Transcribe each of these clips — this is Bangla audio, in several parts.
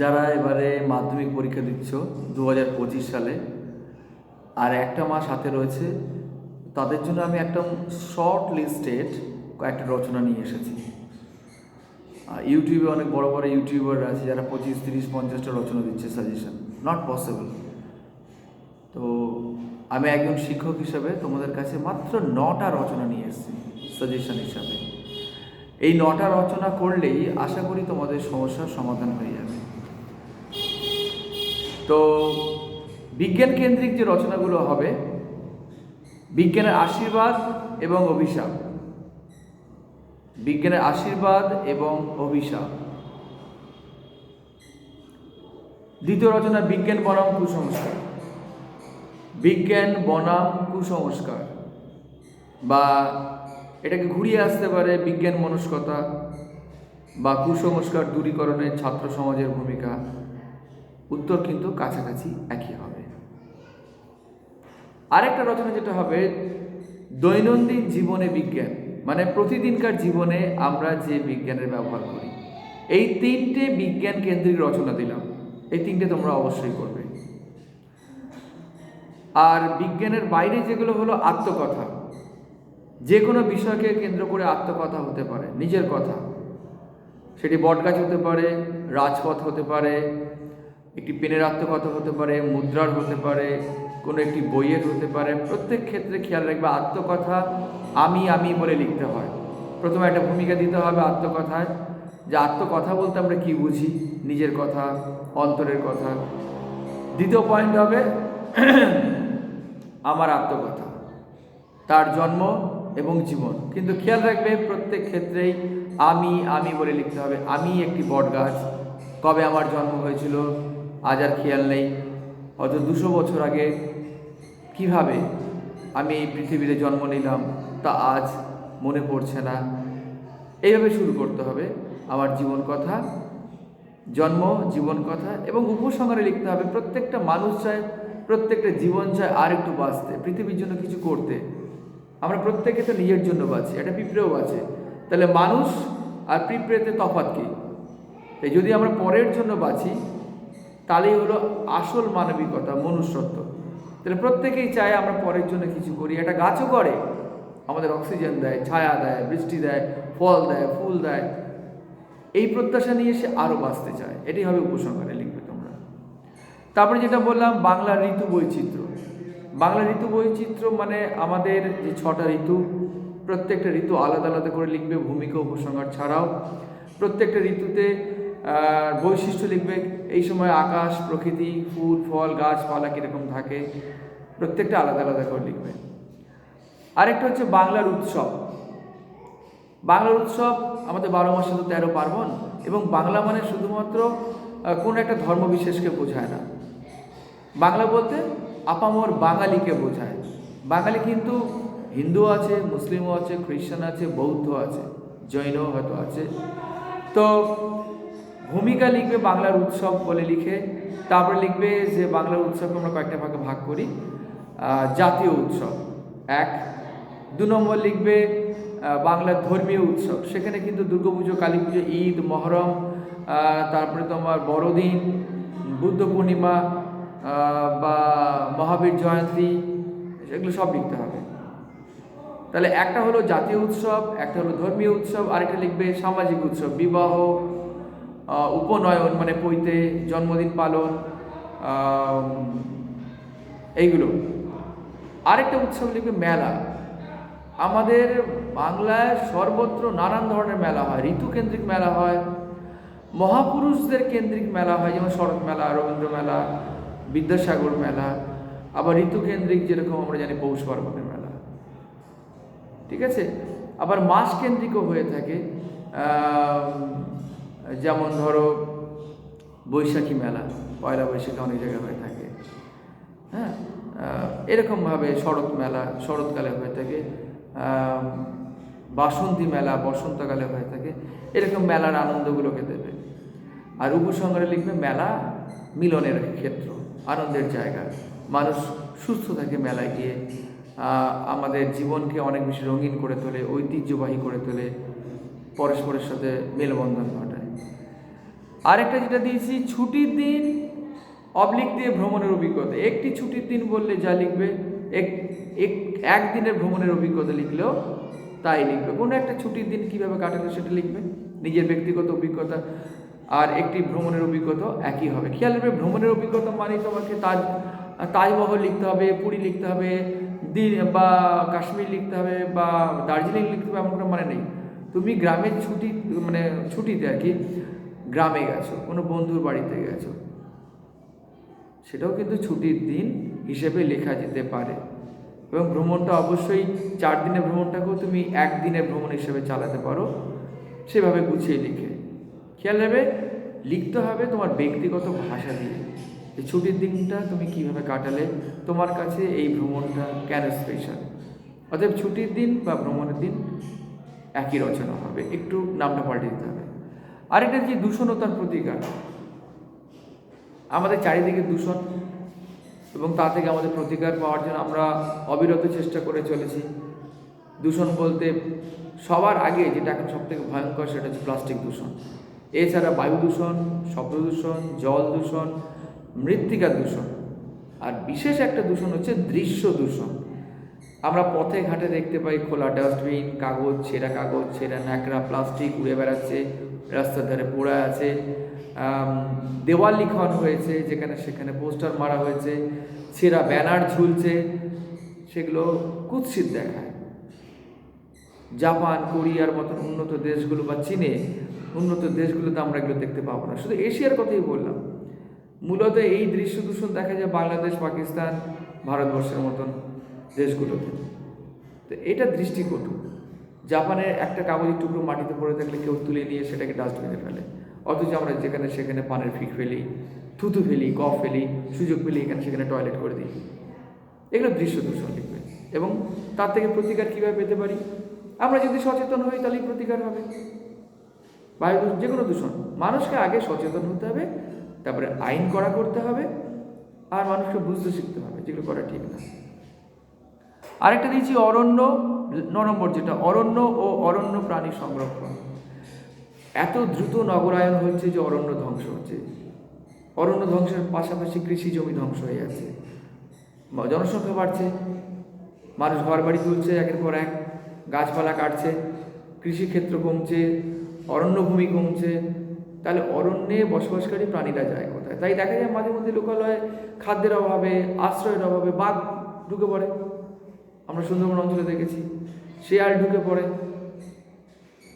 যারা এবারে মাধ্যমিক পরীক্ষা দিচ্ছ দু হাজার পঁচিশ সালে, আর একটা মাস হাতে রয়েছে, তাদের জন্য আমি একটা শর্ট লিস্টেড কয়েকটা রচনা নিয়ে এসেছি। ইউটিউবে অনেক বড় বড় ইউটিউবার আছে যারা পঁচিশ, তিরিশ, পঞ্চাশটা রচনা দিচ্ছে সাজেশন নট পসিবল তো আমি একজন শিক্ষক হিসাবে তোমাদের কাছে মাত্র নটা রচনা নিয়ে এসেছি সাজেশন হিসাবে। এই নটা রচনা করলেই আশা করি তোমাদের সমস্যার সমাধান হয়ে যাবে। তো বিজ্ঞান কেন্দ্রিক যে রচনাগুলো হবে, বিজ্ঞানের আশীর্বাদ এবং অভিশাপ। বিজ্ঞানের আশীর্বাদ এবং অভিশাপ। দ্বিতীয় রচনা, বিজ্ঞান বনাম কুসংস্কার। বিজ্ঞান বনাম কুসংস্কার। বা এটাকে ঘুরিয়ে আসতে পারে বিজ্ঞান মনস্কতা বা কুসংস্কার দূরীকরণে ছাত্র সমাজের ভূমিকা। উত্তর কিন্তু কাছাকাছি একই হবে। আরেকটা রচনা যেটা হবে, দৈনন্দিন জীবনে বিজ্ঞান মানে প্রতিদিনকার জীবনে আমরা যে বিজ্ঞানের ব্যবহার করি, এই তিনটে বিজ্ঞান কেন্দ্রিক রচনা দিলাম, এই তিনটে তোমরা অবশ্যই করবে। আর বিজ্ঞানের বাইরে যেগুলো হলো আত্মকথা যে কোনো বিষয়কে কেন্দ্র করে আত্মকথা হতে পারে, নিজের কথা। সেটি বটগাছ হতে পারে, রাজপথ হতে পারে একটি পেনের আত্মকথা হতে পারে, মুদ্রার হতে পারে, কোনো একটি বইয়ের হতে পারে, প্রত্যেক ক্ষেত্রে খেয়াল রাখবে আত্মকথা আমি আমি বলে লিখতে হয়। প্রথমে একটা ভূমিকা দিতে হবে আত্মকথায়, যে আত্মকথা বলতে আমরা কি বুঝি? নিজের কথা, অন্তরের কথা। দ্বিতীয় পয়েন্ট হবে আমার আত্মকথা, তার জন্ম এবং জীবন। কিন্তু খেয়াল রাখবে প্রত্যেক ক্ষেত্রেই আমি আমি বলে লিখতে হবে, আমি একটি বট গাছ কবে আমার জন্ম হয়েছিল আজ আর খেয়াল নেই। হয়তো দুশো বছর আগে কীভাবে আমি এই পৃথিবীতে জন্ম নিলাম, তা আজ মনে পড়ছে না। এইভাবে শুরু করতে হবে আমার জীবন কথা, জন্ম, জীবন কথা এবং উপসংহারে লিখতে হবে, প্রত্যেকটা মানুষ চায়, প্রত্যেকটা জীবন চায় আর একটু বাঁচতে, পৃথিবীর জন্য কিছু করতে। আমরা প্রত্যেকে তো নিজের জন্য বাঁচি, একটা পিঁপড়েও বাঁচে। তাহলে মানুষ আর পিঁপড়েতে তফাৎ কী? তাই যদি আমরা পরের জন্য বাঁচি তাহলেই হলো আসল মানবিকতা, মনুষ্যত্ব। তাহলে প্রত্যেকেই চায় আমরা পরের জন্য কিছু করি। একটা গাছও করে, আমাদের অক্সিজেন দেয়, ছায়া দেয়, বৃষ্টি দেয়, ফল দেয়, ফুল দেয়। এই প্রত্যাশা নিয়ে সে আরও বাঁচতে চায়। এটি হবে উপসংহারে লিখবে তোমরা। তারপরে যেটা বললাম, বাংলা ঋতু বৈচিত্র্য। বাংলা ঋতু বৈচিত্র্য মানে আমাদের যে ছটা ঋতু, প্রত্যেকটা ঋতু আলাদা আলাদা করে লিখবে, ভূমিকা উপসংহার ছাড়াও। প্রত্যেকটা ঋতুতে বৈশিষ্ট্য লিখবে এই সময় আকাশ, প্রকৃতি, ফুল, ফল, গাছপালা কীরকম থাকে, প্রত্যেকটা আলাদা আলাদা করে লিখবে। আরেকটা হচ্ছে বাংলার উৎসব। বাংলার উৎসব আমাদের বারো মাসে তো তেরো পার্বণ এবং বাংলা মানে শুধুমাত্র কোনো একটা ধর্ম বিশেষকে বোঝায় না। বাংলা বলতে আপামর বাঙালিকে বোঝায়। বাঙালি কিন্তু হিন্দু আছে, মুসলিমও আছে, খ্রিস্টান আছে, বৌদ্ধ আছে, জৈনও হয়তো আছে। তো ভূমিকা লিখবে বাংলার উৎসব বলে লিখে, তারপরে লিখবে যে বাংলার উৎসবকে আমরা কয়েকটা ভাগে ভাগ করি। জাতীয় উৎসব, এক। দু নম্বর লিখবে বাংলার ধর্মীয় উৎসব। সেখানে কিন্তু দুর্গাপুজো কালী পুজো, ঈদ, মহরম তারপরে তোমার বড়দিন, বুদ্ধ পূর্ণিমা বা মহাবীর জয়ন্তী, এগুলো সব লিখতে হবে। তাহলে একটা হলো জাতীয় উৎসব, একটা হলো ধর্মীয় উৎসব, আরেকটা লিখবে সামাজিক উৎসব, বিবাহ উপনয়ন মানে পৈতে জন্মদিন পালন এইগুলো। আরেকটা উৎসব লিখবে মেলা। আমাদের বাংলায় সর্বত্র নানান ধরনের মেলা হয়। ঋতুকেন্দ্রিক মেলা হয়, মহাপুরুষদের কেন্দ্রিক মেলা হয়, যেমন শরৎ মেলা, রবীন্দ্র মেলা, বিদ্যাসাগর মেলা, আবার ঋতুকেন্দ্রিক যেরকম আমরা জানি পৌষ পার্বণের মেলা। ঠিক আছে? আবার মাস কেন্দ্রিকও হয়ে থাকে। যেমন ধরো বৈশাখী মেলা, পয়লা বৈশাখে অনেক জায়গায় হয়ে থাকে। হ্যাঁ? এরকমভাবে শরৎ মেলা, শরৎকালে হয়ে থাকে। বাসন্তী মেলা, বসন্তকালে হয়ে থাকে। এরকম মেলার আনন্দগুলোকে দেবে। আর উপসংহারে লিখবে মেলা মিলনের ক্ষেত্র, আনন্দের জায়গা। মানুষ সুস্থ থাকে মেলায় গিয়ে। আমাদের জীবনকে অনেক বেশি রঙিন করে তোলে, ঐতিহ্যবাহী করে তোলে। পরস্পরের সাথে মেলবন্ধন ঘটায় আরেকটা যেটা দিয়েছি, ছুটির দিন অবলিক দিয়ে ভ্রমণের অভিজ্ঞতা। একটি ছুটির দিন বললে যা লিখবে, এক, এক- একদিনের ভ্রমণের অভিজ্ঞতা লিখলেও তাই লিখবে। কোনো একটা ছুটির দিন কীভাবে কাটালো সেটা লিখবে, নিজের ব্যক্তিগত অভিজ্ঞতা আর একটি ভ্রমণের অভিজ্ঞতা একই হবে। খেয়াল রাখবে, ভ্রমণের অভিজ্ঞতা মানেই তোমাকে তাজ, তাজমহল লিখতে হবে, পুরী লিখতে হবে দিন বা কাশ্মীর লিখতে হবে, বা দার্জিলিং লিখতে হবে, এমন কোনো মানে নেই। তুমি গ্রামের ছুটি মানে ছুটিতে আর কি গ্রামে গেছো, কোনো বন্ধুর বাড়িতে গেছো। সেটাও কিন্তু ছুটির দিন হিসেবে লেখা যেতে পারে। এবং ভ্রমণটা অবশ্যই চার দিনের ভ্রমণটাকেও তুমি একদিনের ভ্রমণ হিসেবে চালাতে পারো। সেভাবে গুছিয়ে লিখে খেয়াল রাখবে, লিখতে হবে তোমার ব্যক্তিগত ভাষা দিয়ে এই ছুটির দিনটা তুমি কীভাবে কাটালে, তোমার কাছে এই ভ্রমণটা কেন স্পেশাল অতএব ছুটির দিন বা ভ্রমণের দিন একই রচনা হবে। একটু নামটা পাল্টে দিতে হবে। আরেকটা যে দূষণতার প্রতিকার। আমাদের চারিদিকে দূষণ এবং তা থেকে আমাদের প্রতিকার পাওয়ার জন্য আমরা অবিরত চেষ্টা করে চলেছি। দূষণ বলতে সবার আগে যেটা এখন সবথেকে ভয়ঙ্কর সেটা হচ্ছে প্লাস্টিক দূষণ। এছাড়া বায়ু দূষণ, শব্দ দূষণ, জল দূষণ মৃত্তিকা দূষণ। আর বিশেষ একটা দূষণ হচ্ছে দৃশ্য দূষণ। আমরা পথে ঘাটে দেখতে পাই খোলা ডাস্টবিন, কাগজ, ছেঁড়া কাগজ, ছেঁড়া ন্যাকড়া, প্লাস্টিক উড়ে বেড়াচ্ছে। রাস্তার ধারে পড়ে আছে। দেওয়াল লিখন হয়েছে, যেখানে সেখানে পোস্টার মারা হয়েছে, ছেঁড়া ব্যানার ঝুলছে, সেগুলো কুৎসিত দেখায়। জাপান, কোরিয়ার মতন উন্নত দেশগুলো বা চীনে উন্নত দেশগুলোতে আমরা এগুলো দেখতে পাবো না। শুধু এশিয়ার কথাই বললাম। মূলত এই দৃশ্য দূষণ দেখা যায় বাংলাদেশ, পাকিস্তান, ভারতবর্ষের মতন দেশগুলোতে। তো এটা দৃষ্টিকটু। জাপানের একটা কাগজের টুকরো মাটিতে পড়ে থাকলে কেউ তুলে নিয়ে সেটাকে ডাস্টবিনে ফেলে। অথচ আমরা যেখানে সেখানে পানের ফিক ফেলি, থুতু ফেলি, কফ ফেলি, সুযোগ পেলি এখানে সেখানে টয়লেট করে দিই। এগুলো দৃশ্য দূষণ লিখবে এবং তার থেকে প্রতিকার কীভাবে পেতে পারি? আমরা যদি সচেতন হই, তাহলেই প্রতিকার হবে। বায়ু দূষণ যে কোনো দূষণ। মানুষকে আগে সচেতন হতে হবে, তারপরে আইন করা করতে হবে, আর মানুষকে বুঝতে শিখতে হবে, যেগুলো করা ঠিক না। আরেকটা দিয়েছি অরণ্য, ন নম্বর যেটা, অরণ্য ও অরণ্য প্রাণী সংরক্ষণ। এত দ্রুত নগরায়ন হচ্ছে যে অরণ্য ধ্বংস হচ্ছে। অরণ্য ধ্বংসের পাশাপাশি কৃষি জমি ধ্বংস হয়ে যাচ্ছে। জনসংখ্যা বাড়ছে, মানুষ ঘর বাড়ি তুলছে, একের পর এক গাছপালা কাটছে, কৃষিক্ষেত্র কমছে, অরণ্যভূমি কমছে। তাহলে অরণ্যে বসবাসকারী প্রাণীরা যায় কোথায়? তাই দেখা যায় মাঝে মধ্যে লোকালয়ে খাদ্যের অভাবে, আশ্রয়ের অভাবে বাঘ ঢুকে পড়ে। আমরা সুন্দরবন অঞ্চলে দেখেছি। শেয়াল ঢুকে পড়ে।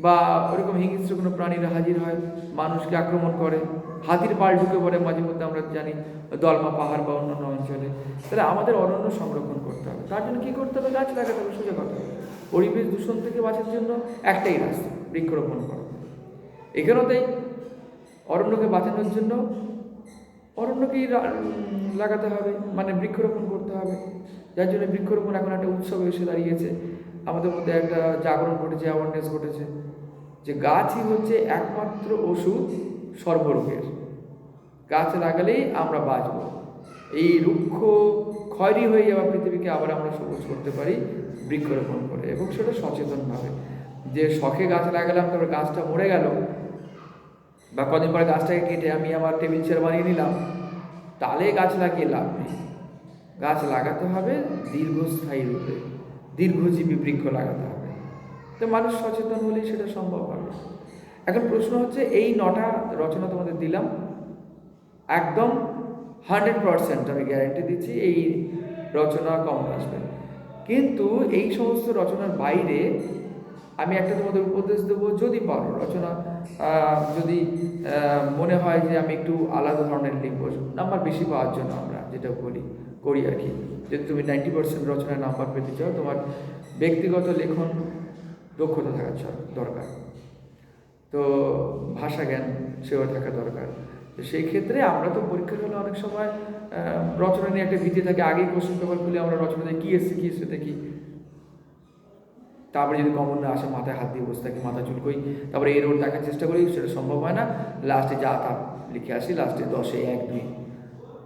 বা ওরকম হিংস্র কোনো প্রাণীরা হাজির হয়, মানুষকে আক্রমণ করে। হাতির পাল ঢুকে পড়ে মাঝে মধ্যে, আমরা জানি দলমা, পাহাড় বা অন্যান্য অঞ্চলে। তাহলে আমাদের অরণ্য সংরক্ষণ করতে হবে। তার জন্য কী করতে হবে? গাছ লাগাতে হবে, সোজা কথা। পরিবেশ দূষণ থেকে বাঁচার জন্য একটাই রাস্তা, বৃক্ষরোপণ করা। এখানেতেই অরণ্যকে বাঁচানোর জন্য অরণ্যকেই লাগাতে হবে মানে বৃক্ষরোপণ করতে হবে। যার জন্য বৃক্ষরোপণ এখন একটা উৎসব এসে দাঁড়িয়েছে। আমাদের মধ্যে একটা জাগরণ ঘটেছে অ্যাওয়ারনেস ঘটেছে। যে গাছই হচ্ছে একমাত্র ওষুধ সর্বরোগের। গাছ লাগালেই আমরা বাঁচব। এই রুক্ষ ক্ষয়রি হয়ে যাওয়া পৃথিবীকে আবার আমরা সবুজ করতে পারি, বৃক্ষরোপণ করে। এবং সেটা সচেতনভাবে। যে শখে গাছ লাগালাম, তারপর গাছটা মরে গেল বা কদিন পরে গাছটাকে কেটে আমি আমার টেবিল চেয়ার বানিয়ে নিলাম তালে গাছ লাগিয়ে লাভ নেই? গাছ লাগাতে হবে দীর্ঘস্থায়ী রূপে, দীর্ঘজীবী বৃক্ষ লাগাতে হবে। তো মানুষ সচেতন হলেই সেটা সম্ভব হবে। এখন প্রশ্ন হচ্ছে, এই নটা রচনা তোমাদের দিলাম, একদম হান্ড্রেড পারসেন্ট আমি গ্যারেন্টি দিচ্ছি এই রচনা কম আসবে। কিন্তু এই সমস্ত রচনার বাইরে আমি একটা তোমাদের উপদেশ দেবো, যদি পারো রচনা যদি মনে হয় যে আমি একটু আলাদা ধরনের লিখব নাম্বার বেশি পাওয়ার জন্য আমরা যেটা বলি, করি আর কি। যদি তুমি নাইনটি পার্সেন্ট রচনায় নাম্বার পেতে চাও, তোমার ব্যক্তিগত লেখন দক্ষতা থাকা দরকার। তো ভাষা জ্ঞান, সেও থাকা দরকার। তো সেই ক্ষেত্রে আমরা তো পরীক্ষার হলে অনেক সময় রচনা নিয়ে একটা ভীতি থাকে, আগেই কোশ্চেন পেপার খুলে আমরা রচনা দিয়ে কী এসছে কী এসছে, দেখি। তারপরে যদি কমন না আসে, মাথায় হাত দিয়ে বসে থাকি, মাথা চুলকই তারপরে এর ওর দেখার চেষ্টা করি, সেটা সম্ভব হয় না। লাস্টে যা তা লিখে আসি লাস্টে দশে এক দুই।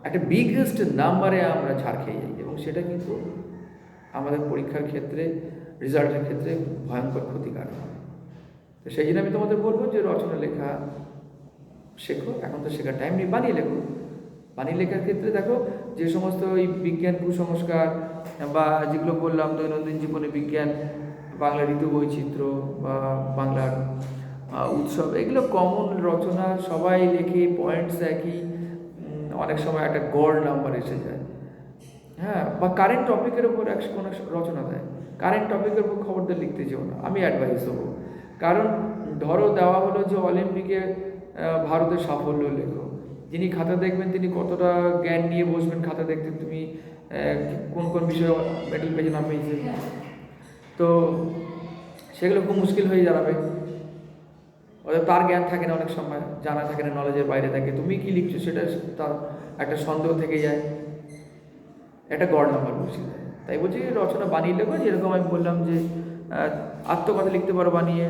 একটা বিগেস্ট নাম্বারে আমরা ছাড় খেয়ে যাই, এবং সেটা কিন্তু আমাদের পরীক্ষার ক্ষেত্রে রেজাল্টের ক্ষেত্রে ভয়ঙ্কর ক্ষতিকারক হয়। তো সেই জন্য আমি তোমাদের বলব যে রচনা, লেখা শেখো। এখন তো শেখার টাইম নেই, বানিয়ে লেখো। বানিয়ে লেখার ক্ষেত্রে দেখো, যে সমস্ত ওই বিজ্ঞান কুসংস্কার, বা যেগুলো বললাম, দৈনন্দিন জীবনে বিজ্ঞান বাংলা ঋতু বৈচিত্র্য বা বাংলার উৎসব, এগুলো কমন রচনা, সবাই লেখে পয়েন্টস একই অনেক সময় একটা গড় নাম্বার এসে যায়। হ্যাঁ বা কারেন্ট টপিকের উপর এক কোনো রচনা দেয়। কারেন্ট টপিকের উপর খবরদার লিখতে যেও না, আমি অ্যাডভাইস দেবো। কারণ ধরো দেওয়া হলো যে অলিম্পিকে ভারতের সাফল্য লেখো। যিনি খাতা দেখবেন, তিনি কতটা জ্ঞান নিয়ে বসবেন খাতা দেখতে, তুমি কোন কোন বিষয়ে মেডেল পেয়েছে না পেয়েছে? তো সেগুলো খুব মুশকিল হয়ে দাঁড়াবে। ওদের তার জ্ঞান থাকে না অনেক সময়, জানা থাকে না নলেজের বাইরে থাকে। তুমি কি লিখছো সেটা তার একটা সন্দেহ থেকে যায়। একটা গড় নাম্বার দেয় তাই বলছি রচনা বানিয়ে লেখো, যেরকম আমি বললাম যে আত্মকথা লিখতে পারো বানিয়ে,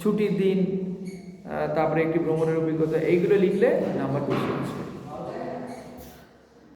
ছুটির দিন তারপরে একটি ভ্রমণের অভিজ্ঞতা, এইগুলো লিখলে নাম্বার বেশি আসবে